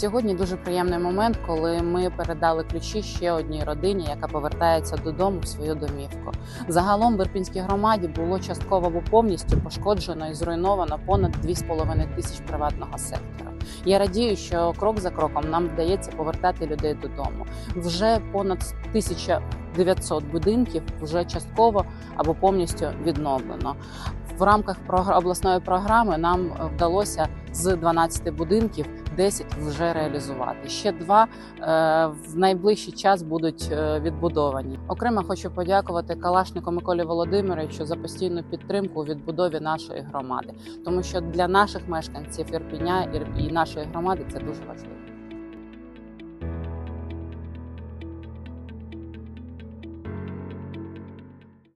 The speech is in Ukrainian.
Сьогодні дуже приємний момент, коли ми передали ключі ще одній родині, яка повертається додому в свою домівку. Загалом в Ірпінській громаді було частково або повністю пошкоджено і зруйновано понад 2,5 тисяч приватного сектора. Я радію, що крок за кроком нам вдається повертати людей додому. Вже понад 1900 будинків вже частково або повністю відновлено. В рамках обласної програми нам вдалося з 12 будинків 10 вже реалізувати. Ще два е, в найближчий час будуть е, відбудовані. Окремо хочу подякувати Калашнику Миколі Володимировичу за постійну підтримку у відбудові нашої громади, тому що для наших мешканців Ірпіня і нашої громади це дуже важливо.